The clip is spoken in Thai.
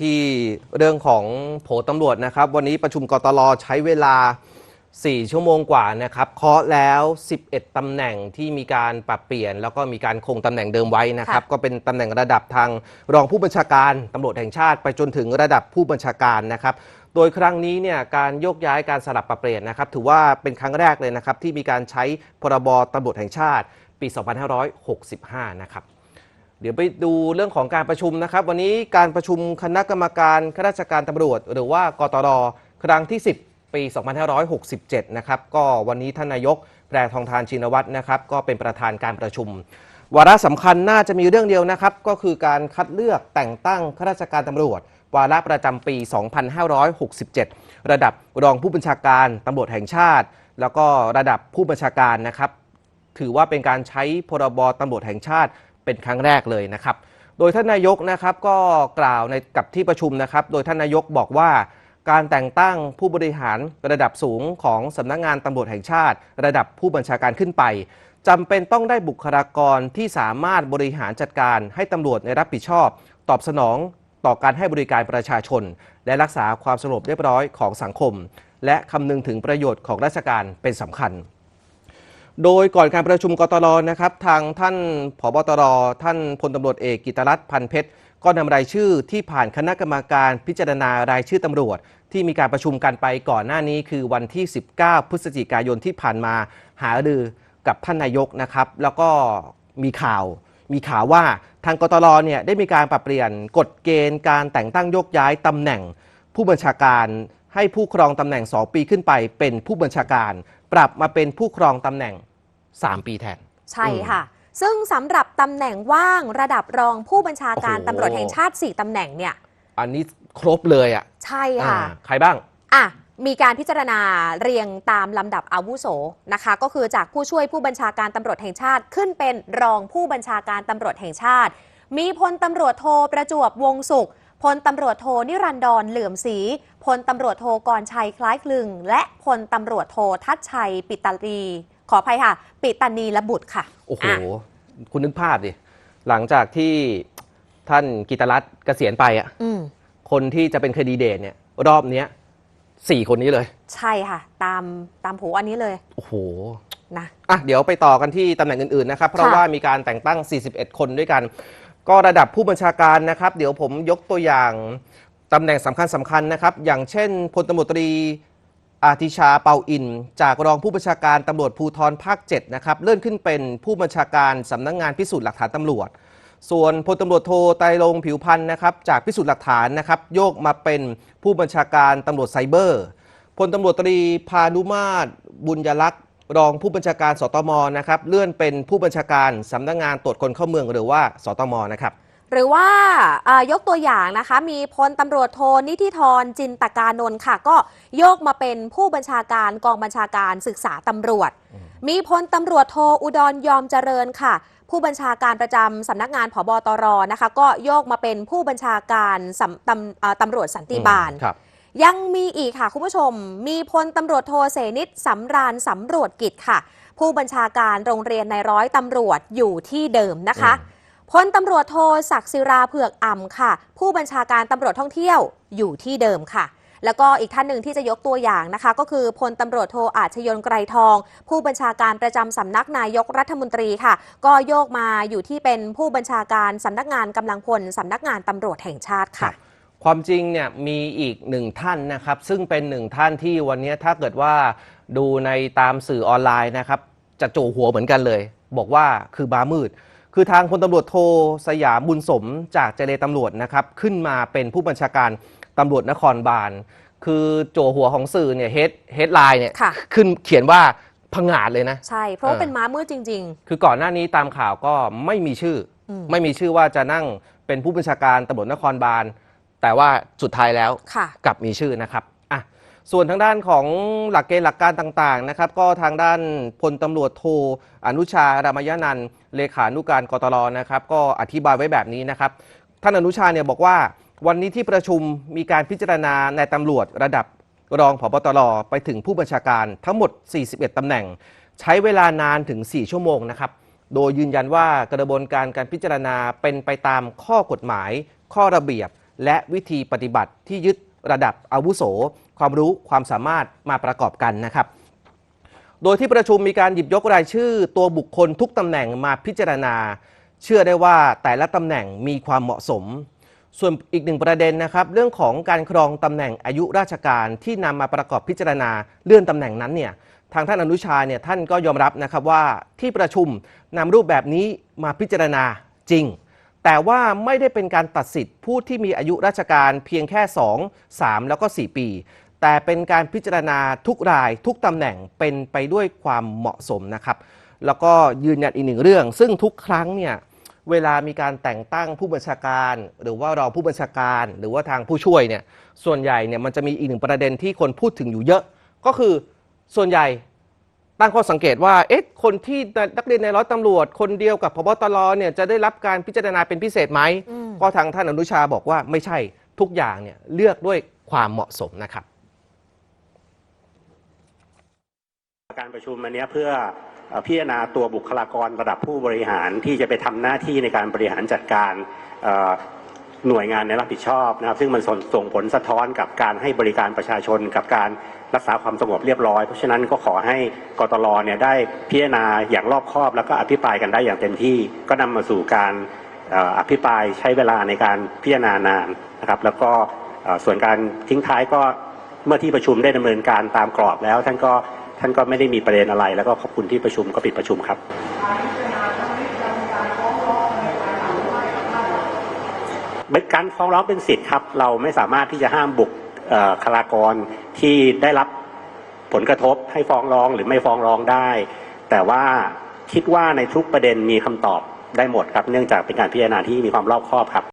ที่เรื่องของโผตำรวจนะครับ วันนี้ประชุมกตลใช้เวลา 4 ชั่วโมงกว่านะครับเคาะแล้ว 11 ตำแหน่งที่มีการปรับเปลี่ยน แล้วก็มีการคงตำแหน่งเดิมไว้นะครับค่ะก็เป็นตำแหน่งระดับทางรองผู้บัญชาการตำรวจแห่งชาติไปจนถึงระดับผู้บัญชาการนะครับ โดยครั้งนี้เนี่ยการโยกย้ายการสลับปรับเปลี่ยนนะครับ ถือว่าเป็นครั้งแรกเลยนะครับที่มีการใช้พรบตำรวจแห่งชาติ ปี 2565 นะครับ เดี๋ยวไปดูเรื่องของการประชุมนะครับ วันนี้การประชุมคณะกรรมการข้าราชการตำรวจ หรือว่ากตรครั้งที่ 10 ปี 2567 นะครับ ก็วันนี้ท่านนายกแพรทองทานชินวัตรนะครับ ก็เป็นประธานการประชุม วาระสำคัญน่าจะมีเรื่องเดียวนะครับ ก็คือการคัดเลือกแต่งตั้งข้าราชการตำรวจ วาระประจำปี 2567 ระดับรองผู้บัญชาการตำรวจแห่งชาติ แล้วก็ระดับผู้บัญชาการนะครับ ถือว่าเป็นการใช้พรบตำรวจแห่งชาติ เป็นครั้งแรกเลยนะครับ โดยท่านนายกนะครับก็กล่าวในกับที่ประชุมนะครับ โดยท่านนายกบอกว่าการแต่งตั้งผู้บริหารระดับสูงของสำนักงานตำรวจแห่งชาติ ระดับผู้บัญชาการขึ้นไปจำเป็นต้องได้บุคลากรที่สามารถบริหารจัดการให้ตำรวจในรับผิดชอบ ตอบสนองต่อการให้บริการประชาชน และรักษาความสงบเรียบร้อยของสังคม และคำนึงถึงประโยชน์ของราชการเป็นสำคัญ โดยก่อนการประชุมกตรนะครับทางท่านผบตรท่านพลตำรวจเอกกิตรัตน์พันเพชรก็นำรายชื่อที่ผ่านคณะกรรมการพิจารณารายชื่อตำรวจ ที่มีการประชุมกันไปก่อนหน้านี้คือวันที่ 19 พฤศจิกายนที่ผ่านมาหารือกับท่านนายกนะครับ แล้วก็มีข่าวมีข่าวว่าทางกตรเนี่ยได้มีการปรับเปลี่ยนกฎเกณฑ์การแต่งตั้งโยกย้ายตำแหน่ง ผู้บัญชาการให้ผู้ครองตำแหน่ง 2 ปีขึ้นไปเป็นผู้บัญชาการ ปรับมาเป็นผู้ครองตำแหน่ง 3 ปีแทน ใช่ค่ะ ซึ่งสำหรับตำแหน่งว่างระดับรองผู้บัญชาการโอ้โห ตำรวจแห่งชาติ 4ตำแหน่งเนี่ย อันนี้ครบเลยอะใช่ค่ะอ่าใครบ้าง อะมีการพิจารณาเรียงตามลำดับอาวุโสนะคะ ก็คือจากผู้ช่วยผู้บัญชาการตำรวจแห่งชาติขึ้นเป็นรองผู้บัญชาการตำรวจแห่งชาติ มีพลตำรวจโทประจวบวงศุขพลตำรวจโทนิรันดรเหลื่อมศรีพลตำรวจโทกรชัยคล้ายคลึง และพลตำรวจโททัชชัยปิตาลี ขออภัยค่ะ ปิตานีละบุตรค่ะโอ้โหอะคุณนึกภาพดิ หลังจากที่ท่านกิตรัตน์เกษียณไปอะ อืม คนที่จะเป็นคดีเดตเนี่ย รอบเนี้ยสี่คนนี้เลย ใช่ค่ะ ตามตามผูอันนี้เลยโอ้โห นะ อะเดี๋ยวไปต่อกันที่ตำแหน่งอื่นๆนะครับ เพราะค่ะว่ามีการแต่งตั้ง 41 คนด้วยกัน ก็ระดับผู้บัญชาการนะครับ เดี๋ยวผมยกตัวอย่างตำแหน่งสำคัญสำคัญๆนะครับ อย่างเช่นพลตำรวจตรี อาทิชาเปาอิน จากรองผู้บัญชาการตำรวจภูธรภาค 7 นะครับ เลื่อนขึ้นเป็นผู้บัญชาการสำนักงงานพิสูจน์หลักฐานตำรวจ ส่วนพลตำรวจโทไตรรงผิวพันธ์นะครับ จากพิสูจน์หลักฐานนะครับ โยกมาเป็นผู้บัญชาการตำรวจไซเบอร์พลตำรวจตรีพานุมาตรบุญยลักษณ์รองผู้บัญชาการสตมนะครับ เลื่อนเป็นผู้บัญชาการสำนักงานตรวจคนเข้าเมืองหรือว่าสตมนะครับ หรือว่าเอ่อยกตัวอย่างนะคะ มีพลตำรวจโทนิธิธรจินตการนนท์ค่ะ ก็โยกมาเป็นผู้บัญชาการกองบัญชาการศึกษาตำรวจ มีพลตำรวจโทอุดรยอมเจริญค่ะ ผู้บัญชาการประจำสำนักงานผบตรนะคะ ก็โยกมาเป็นผู้บัญชาการสำตำเอ่อตำรวจสันติบาลครับยังมีอีกค่ะคุณผู้ชม มีพลตำรวจโทเสนิทสำราญสำรวจกิจค่ะ ผู้บัญชาการโรงเรียนในร้อยตำรวจอยู่ที่เดิมนะคะ พลตำรวจโทศักดิ์ศิราเผือกอ่ำค่ะ ผู้บัญชาการตำรวจท่องเที่ยวอยู่ที่เดิมค่ะ แล้วก็อีกท่านหนึ่งที่จะยกตัวอย่างนะคะ ก็คือพลตำรวจโทอาชยนไกรทอง ผู้บัญชาการประจำสำนักนายกรัฐมนตรีค่ะ ก็โยกมาอยู่ที่เป็นผู้บัญชาการสำนักงานกำลังพลสำนักงานตำรวจแห่งชาติค่ะ ความจริงเนี่ยมีอีกหนึ่งท่านนะครับ ซึ่งเป็นหนึ่งท่านที่วันนี้ถ้าเกิดว่าดูในตามสื่อออนไลน์นะครับ จะโจหัวเหมือนกันเลย บอกว่าคือบามืด คือทางพลตำรวจโทสยามบุญสมจากเจเลตำรวจนะครับขึ้นมาเป็นผู้บัญชาการตำรวจนครบาล คือโจหัวของสื่อเนี่ยเฮดเฮดไลน์เนี่ยค่ะ ขึ้นเขียนว่าพังงาดเลยนะ ใช่ เพราะว่าเออ เป็นม้ามืดจริง คือก่อนหน้านี้ตามข่าวก็ไม่มีชื่ออม ไม่มีชื่อว่าจะนั่งเป็นผู้บัญชาการตำรวจนครบาล แต่ว่าสุดท้ายแล้วๆ ค่ะ กลับมีชื่อนะครับอะ ส่วนทางด้านของหลักเกณฑ์หลักการต่างๆนะครับก็ทางด้านพลตำรวจโทอนุชารามยนันท์เลขานุการกตรนะครับก็อธิบายไว้แบบนี้นะครับท่านอนุชาเนี่ยบอกว่าวันนี้ที่ประชุมมีการพิจารณาในตำรวจระดับรองผบตรไปถึงผู้บัญชาการทั้งหมด 41 ตำแหน่ง ใช้เวลานานถึง 4 ชั่วโมงนะครับ โดยยืนยันว่ากระบวนการการพิจารณาเป็นไปตามข้อกฎหมาย ข้อระเบียบ และวิธีปฏิบัติที่ยึด ระดับอาวุโส ความรู้ความสามารถมาประกอบกันนะครับ โดยที่ประชุมมีการหยิบยกรายชื่อ ตัวบุคคลทุกตำแหน่งมาพิจารณา เชื่อได้ว่าแต่ละตำแหน่งมีความเหมาะสม ส่วนอีกหนึ่งประเด็นนะครับ เรื่องของการครองตำแหน่งอายุราชการที่นำมาประกอบพิจารณาเลื่อนตำแหน่งนั้นเนี่ยทางท่านอนุชาเนี่ยท่านก็ยอมรับนะครับว่าที่ประชุมนำรูปแบบนี้มาพิจารณาจริง แต่ว่าไม่ได้เป็นการตัดสิทธิ์ผู้ที่มีอายุราชการเพียงแค่ 2 3 แล้วก็ 4 ปี แต่เป็นการพิจารณาทุกรายทุกตำแหน่งเป็นไปด้วยความเหมาะสมนะครับ แล้วก็ยืนยันอีกหนึ่งเรื่อง ซึ่งทุกครั้งเนี่ยเวลามีการแต่งตั้งผู้บัญชาการ หรือว่ารองผู้บัญชาการ หรือว่าทางผู้ช่วยเนี่ยส่วนใหญ่เนี่ยมันจะมีอีกหนึ่งประเด็นที่คนพูดถึงอยู่เยอะ ก็คือส่วนใหญ่ ตั้งข้อสังเกตว่าเอ๊ะคนที่นักเรียนในร้อยตำรวจ คนเดียวกับพบตรเนี่ยจะได้รับการพิจารณาเป็นพิเศษไหมอืมก็ทางท่านอนุชาบอกว่าไม่ใช่ทุกอย่างเนี่ยเลือกด้วยความเหมาะสมนะครับ การประชุมอันเนี้ยเพื่อเอ่อพิจารณาตัวบุคลากรระดับผู้บริหารที่จะไปทำหน้าที่ในการบริหารจัดการเอ่อ หน่วยงานในรับผิดชอบนะครับ ซึ่งมันส่งส่งผลสะท้อนกับการให้บริการประชาชน กับการรักษาความสงบเรียบร้อย เพราะฉะนั้นก็ขอให้กตลเนี่ยได้พิจารณาอย่างรอบคอบ แล้วก็อภิปรายกันได้อย่างเต็มที่ ก็นำมาสู่การอภิปรายใช้เวลาในการพิจารณานานนะครับ แล้วก็ส่วนการทิ้งท้ายก็เมื่อที่ประชุมได้ดำเนินการตามกรอบแล้ว ท่านก็ท่านก็ไม่ได้มีประเด็นอะไร แล้วก็ขอบคุณที่ประชุมก็ปิดประชุมครับ การฟ้องร้องเป็นสิทธิ์ครับ เราไม่สามารถที่จะห้ามบุคคลากรที่ได้รับผลกระทบให้ฟ้องร้องหรือไม่ฟ้องร้องได้ แต่ว่าคิดว่าในทุกประเด็นมีคำตอบได้หมดครับ เนื่องจากเป็นการพิจารณาที่มีความรอบคอบครับ